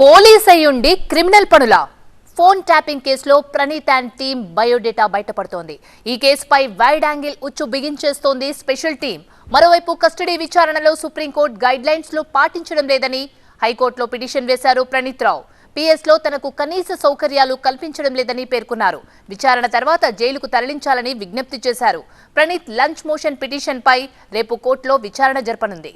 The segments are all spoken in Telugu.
పోలీస్ అయ్యుండి క్రిమినల్ పనుల. ఫోన్ ట్యాపింగ్ కేసులో ప్రణీత్ అండ్ టీం బయోడేటా బయటపడుతోంది. ఈ కేసుపై వైడ్ యాంగిల్ ఉచ్చు బిగించేస్తోంది స్పెషల్ టీం మరోవైపు కస్టడీ విచారణలో సుప్రీంకోర్టు గైడ్ లైన్స్లో పాటించడం లేదని హైకోర్టులో పిటిషన్ వేశారు ప్రణీత్ రావు. పిఎస్లో తనకు కనీస సౌకర్యాలు కల్పించడం లేదని పేర్కొన్నారు. విచారణ తర్వాత జైలుకు తరలించాలని విజ్ఞప్తి చేశారు. ప్రణీత్ లంచ్ మోషన్ పిటిషన్ పై రేపు కోర్టులో విచారణ జరపనుంది.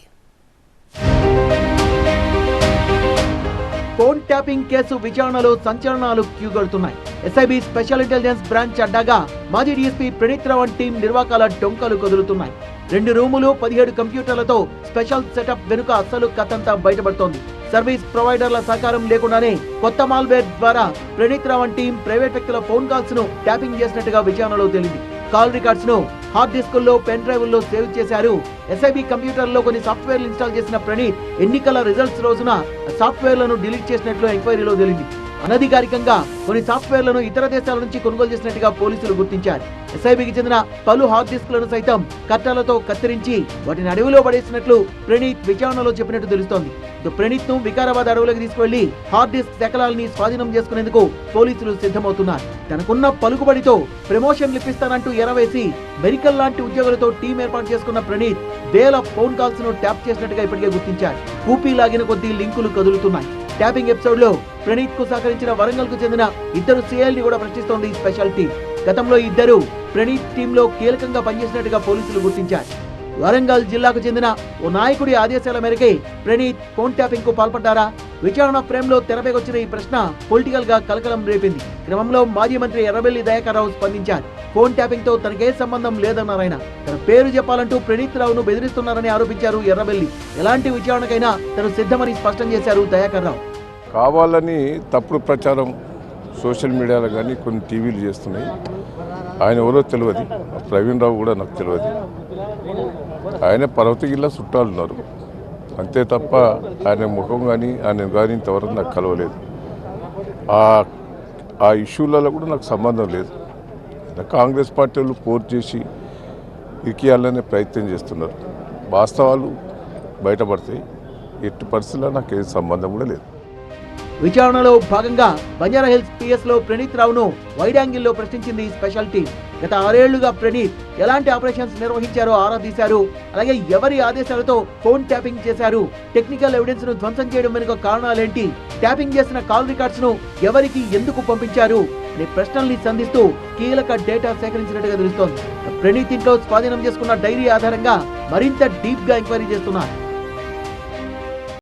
ఫోన్ ట్యాపింగ్ కేసు విచారణలో సంచలనాలు క్యూగడుతున్నాయి. ఎస్ఐబి స్పెషల్ ఇంటెలిజెన్స్ బ్రాంచ్ అడ్డాగా మాజీ డీఎస్పీ ప్రణీత్ రావణ్ టీం నిర్వాకాల డొంకలు కదులుతున్నాయి. రెండు రూములు పదిహేడు కంప్యూటర్లతో స్పెషల్ సెటప్ వెనుక అసలు కథంతా బయటపడుతోంది. సర్వీస్ ప్రొవైడర్ల సహకారం లేకుండానే కొత్త మాల్వేర్ ద్వారా ప్రణీత్ రావణ్ టీం ప్రైవేట్ వ్యక్తుల ఫోన్ కాల్స్ను ట్యాపింగ్ చేసినట్టుగా విచారణలో తేలింది. కాల్ రికార్డ్స్ను హార్డ్ డిస్కుల్లో పెన్ డ్రైవ్ల్లో సేవ్ చేశారు. ఎస్ఐబి కంప్యూటర్లో కొన్ని సాఫ్ట్వేర్లు ఇన్స్టాల్ చేసిన ప్రణీత్ ఎన్నికల రిజల్ట్స్ రోజున సాఫ్ట్వేర్లను డిలీట్ చేసినట్లు ఎంక్వైరీలో తేలింది. అనధికారికంగా కొన్ని సాఫ్ట్వేర్లను ఇతర దేశాల నుంచి కొనుగోలు చేసినట్టుగా పోలీసులు గుర్తించారు. ఎస్ఐబికి చెందిన పలు హార్డ్ డిస్క్లను సైతం కట్టాలతో కత్తిరించి వాటిని అడవిలో పడేసినట్లు ప్రణీత్ విచారణలో చెప్పినట్టు తెలుస్తోంది. ప్రణీత్ను వికారాబాద్ అడవులకు తీసుకువెళ్ళి హార్డ్ డిస్క్ శకలాల్ని స్వాధీనం చేసుకునేందుకు పోలీసులు సిద్ధమవుతున్నారు. తనకున్న పలుకుబడితో ప్రమోషన్ ఇప్పిస్తానంటూ ఎరవేసి మెరికల్ లాంటి ఉద్యోగులతో టీం ఏర్పాటు చేసుకున్న ప్రణీత్ వేల ఫోన్ కాల్స్ను ట్యాప్ చేసినట్టుగా ఇప్పటికే గుర్తించారు. కూపీ లాగిన కొద్దీ లింకులు కదులుతున్నాయి. ట్యాపింగ్ ఎపిసోడ్లో ప్రణీత్కు సహకరించిన వరంగల్కు చెందిన ఇద్దరు సిఐల్ని కూడా ప్రశ్నిస్తోంది స్పెషల్ టీం. గతంలో ఇద్దరు ప్రణీత్ టీంలో కీలకంగా పనిచేసినట్టుగా పోలీసులు గుర్తించారు. వరంగల్ జిల్లాకు చెందిన ఓ నాయకుడి ఆదేశాల మేరకే ప్రణీత్ ఫోన్ ట్యాపింగ్కు పాల్పడ్డారా? విచారణ ఫ్రేమ్లో తెరపైకొచ్చిన ఈ ప్రశ్న పొలిటికల్గా కలకలం రేపింది. క్రమంలో మాజీ మంత్రి ఎర్రబెల్లి దయాకర్రావు స్పందించారు. ఫోన్ ట్యాపింగ్తో తనకే సంబంధం లేదన్నారు ఆయన. తన పేరు చెప్పాలంటూ ప్రణీత్ రావును బెదిరిస్తున్నారని ఆరోపించారు ఎర్రబెల్లి. ఎలాంటి విచారణకైనా తను సిద్ధమని స్పష్టం చేశారు దయాకర్రావు. కావాలని తప్పుడు ప్రచారం సోషల్ మీడియాలో కానీ కొన్ని టీవీలు చేస్తున్నాయి. ఆయన ఎవరో తెలియదు ప్రవీణ్ రావు కూడా నాకు తెలియదు ఆయన పర్వతగిల్ల చుట్టాలు ఉన్నారు. అంతే తప్ప ఆయన ముఖం కానీ ఆయన కానీ ఇంతవరకు నాకు కలవలేదు. ఆ ఆ ఇష్యూలలో కూడా నాకు సంబంధం లేదు. కాంగ్రెస్ పార్టీ వాళ్ళు పోర్ చేసి ఇరికియాలనే ప్రయత్నం చేస్తున్నారు. వాస్తవాలు బయటపడతాయి. ఎట్టి పరిస్థితుల్లో నాకు ఏ సంబంధం కూడా లేదు. విచారణలో భాగంగా బంజారా హిల్స్ పిఎస్లో ప్రణీత్ రావును వైడ్లో ప్రశ్నించింది ఈ స్పెషల్ టీం గత ఆరేళ్ళుగా ప్రణీత్ ఎలాంటి ఆపరేషన్స్ నిర్వహించారో ఆరా తీశారు. అలాగే ఎవరి ఆదేశాలతో ఫోన్ ట్యాపింగ్ చేశారు? టెక్నికల్ ఎవిడెన్స్ను ధ్వంసం చేయడం వెనుక కారణాలేంటి? ట్యాపింగ్ చేసిన కాల్ రికార్డ్స్ను ఎవరికి ఎందుకు పంపించారు? అనే ప్రశ్నల్ని సంధిస్తూ కీలక డేటా సేకరించినట్టుగా తెలుస్తోంది. ప్రణీత్ ఇంట్లో స్వాధీనం చేసుకున్న డైరీ ఆధారంగా మరింత డీప్గా ఎంక్వైరీ చేస్తున్నారు.